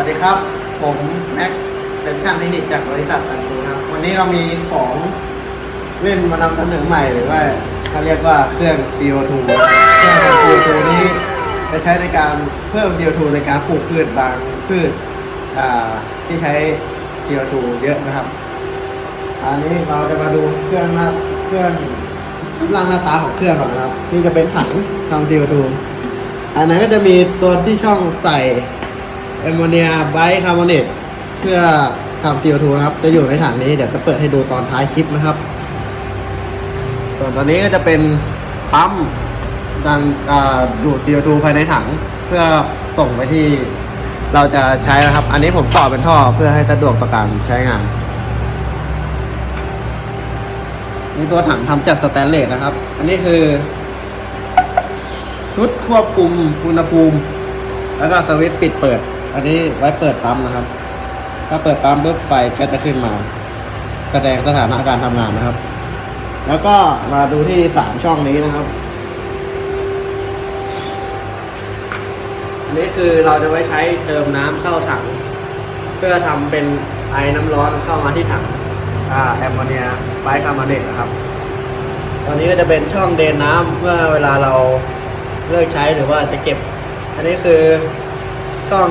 ัสดีครับ ผมแม็กเป็นช่างเทคนิคจากบริษัทอันฟูนะครับวันนี้เรามีของเล่นมานำเสนอใหม่หรือว่าเขาเรียกว่าเครื่อง CO2 เครื่อง CO2 นี้จะใช้ในการเพิ่ม CO2 ในการปลูกพืชบางพืชที่ใช้ CO2 เยอะนะครับ อันนี้เราจะมาดูเครื่องนะครับเครื่องรูปร่างหน้าตาของเครื่องก่อนนะครับ นี่จะเป็นถังทำ CO2 อันนั้นก็จะมีตัวที่ช่องใส่ แอมโมเนียไบคาร์บอเนตเพื่อทำ CO2 นะครับ จะอยู่ในถังนี้เดี๋ยวจะเปิดให้ดูตอนท้ายคลิปนะครับ ส่วนตัวนี้ก็จะเป็นปั๊มดันดูด CO2 ภายในถังเพื่อส่งไปที่เราจะใช้นะครับ อันนี้ผมต่อเป็นท่อเพื่อให้สะดวกต่อการใช้งานนี่ตัวถังทำจากสแตนเลสนะครับ อันนี้คือ ชุดควบคุมอุณหภูมิ แล้วก็สวิตช์ปิดเปิด อันนี้ไว้เปิดปั๊มนะครับ ถ้าเปิดปั๊มปุ๊บไฟก็จะขึ้นมา แสดงสถานะการทำงานนะครับ แล้วก็มาดูที่สามช่องนี้นะครับ อันนี้คือเราจะไว้ใช้เติมน้ำเข้าถัง เพื่อทำเป็นไอ้น้ำร้อนเข้ามาที่ถังอแอมโมเนียไบคาร์บอเนตนะครับตอนนี้ก็จะเป็นช่องเดนน้ำเมื่อเวลาเราเลิกใช้หรือว่าจะเก็บ อันนี้คือช่อง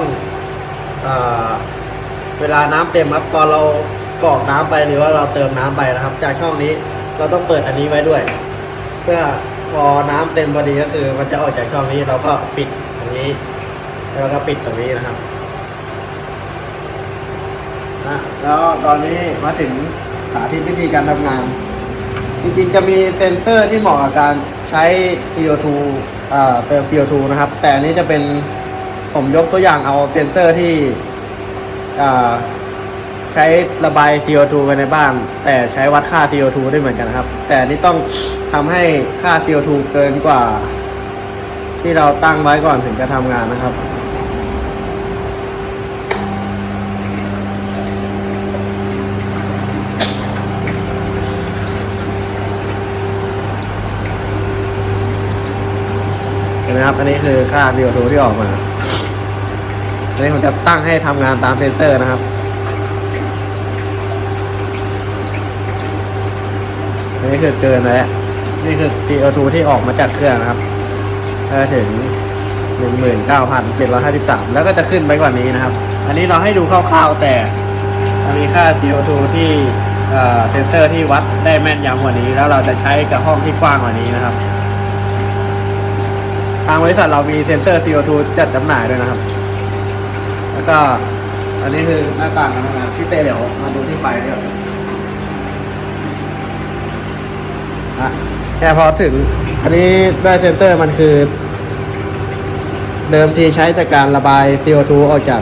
เวลาน้ำเต็มครับตอนเรากรอกน้ำไปหรือว่าเราเติมน้ำไปนะครับ จากช่องนี้เราต้องเปิดอันนี้ไว้ด้วย เพื่อพอน้ำเต็มพอดีก็คือ มันจะออกจากช่องนี้เราก็ปิดตรงนี้แล้วก็ปิดตรงนี้นะครับนะแล้วตอนนี้มาถึงสาธิตวิธีการทำงาน จริงๆจะมีเซนเซอร์ที่เหมาะกับการใช้ CO2 อ่าเติม CO2 นะครับ แต่นี้จะเป็น ผมยกตัวอย่างเอาเซนเซอร์ที่ใช้ระบาย CO2 ไปในบ้าน แต่ใช้วัดค่า CO2 ได้เหมือนกันนะครับ แต่นนี้ต้องทำให้ค่า CO2 เกินกว่า ที่เราตั้งไว้ก่อนถึงจะทำงานนะครับเห็นไหมครับ อันนี้คือค่า CO2 ที่ออกมา อันนี้ผมจะตั้งให้ทำงานตามเซนเซอร์นะครับอันนี้คือเกินแล้วนี่คือ CO2 ที่ออกมาจากเครื่องนะครับถ้าถึง 19,753 แล้วก็จะขึ้นไปกว่านี้นะครับ อันนี้เราให้ดูคร่าวๆแต่มันมีค่า CO2 ที่เซนเซอร์ที่วัดได้แม่นยำกว่านี้ แล้วเราจะใช้กับห้องที่กว้างกว่านี้นะครับ ทางบริษัทเรามีเซนเซอร์ CO2 จัดจำหน่ายด้วยนะครับ แล้วก็ อันนี้คือหน้าต่างการทำงานพี่เต้เดี๋ยวมาดูที่ไฟด้วยอะแค่พอถึง อันนี้ด้วยเซนเซอร์มันคือ เดิมทีใช้จากการระบาย CO2 ออกจาก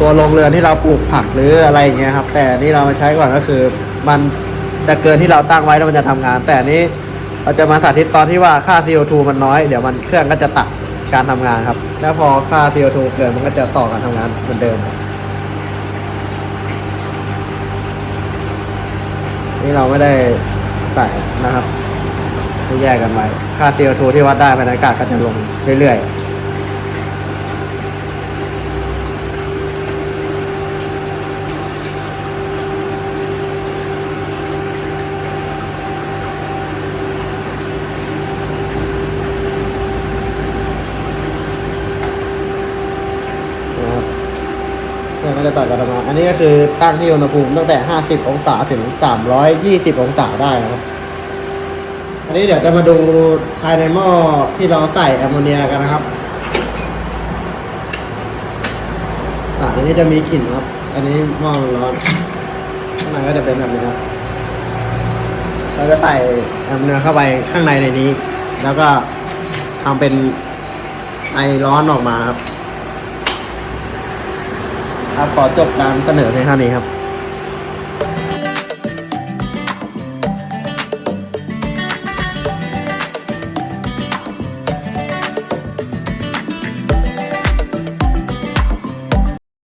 ตัวโรงเรือนที่เราปลูกผักหรืออะไรอย่างเงี้ยครับ แต่นี่เรามาใช้ก่อนก็คือ มันจะเกินที่เราตั้งไว้แล้วมันจะทำงาน แต่นนี้เราจะมาสาธิตตอนที่ว่าค่า CO2 มันน้อย เดี๋ยวมันเครื่องก็จะตัด การทำงานครับ แล้วพอค่า CO2 เกินมันก็จะต่อการทำงานเหมือนเดิม นี่เราไม่ได้ใส่นะครับที่แยกกันไว้ค่า CO2 ที่วัดได้ภายในอากาศก็จะลงเรื่อยๆ เครื่องก็จะตัดกันออกมา อันนี้ก็คือตั้งที่อุณหภูมิตั้งแต่ 50 องศาถึง 320 องศาได้นะครับอันนี้เดี๋ยวจะมาดูภายในหม้อที่เราใส่แอมโมเนียกันนะครับอะอันนี้จะมีกลิ่นครับ อันนี้หม้อมันร้อนข้างในก็จะเป็นแบบนี้ครับเราจะใส่แอมโมเนียเข้าไปข้างในในนี้ แล้วก็ทำเป็นไอร้อนออกมาครับ ครับขอจบการเสนอในเท่านี้ครับ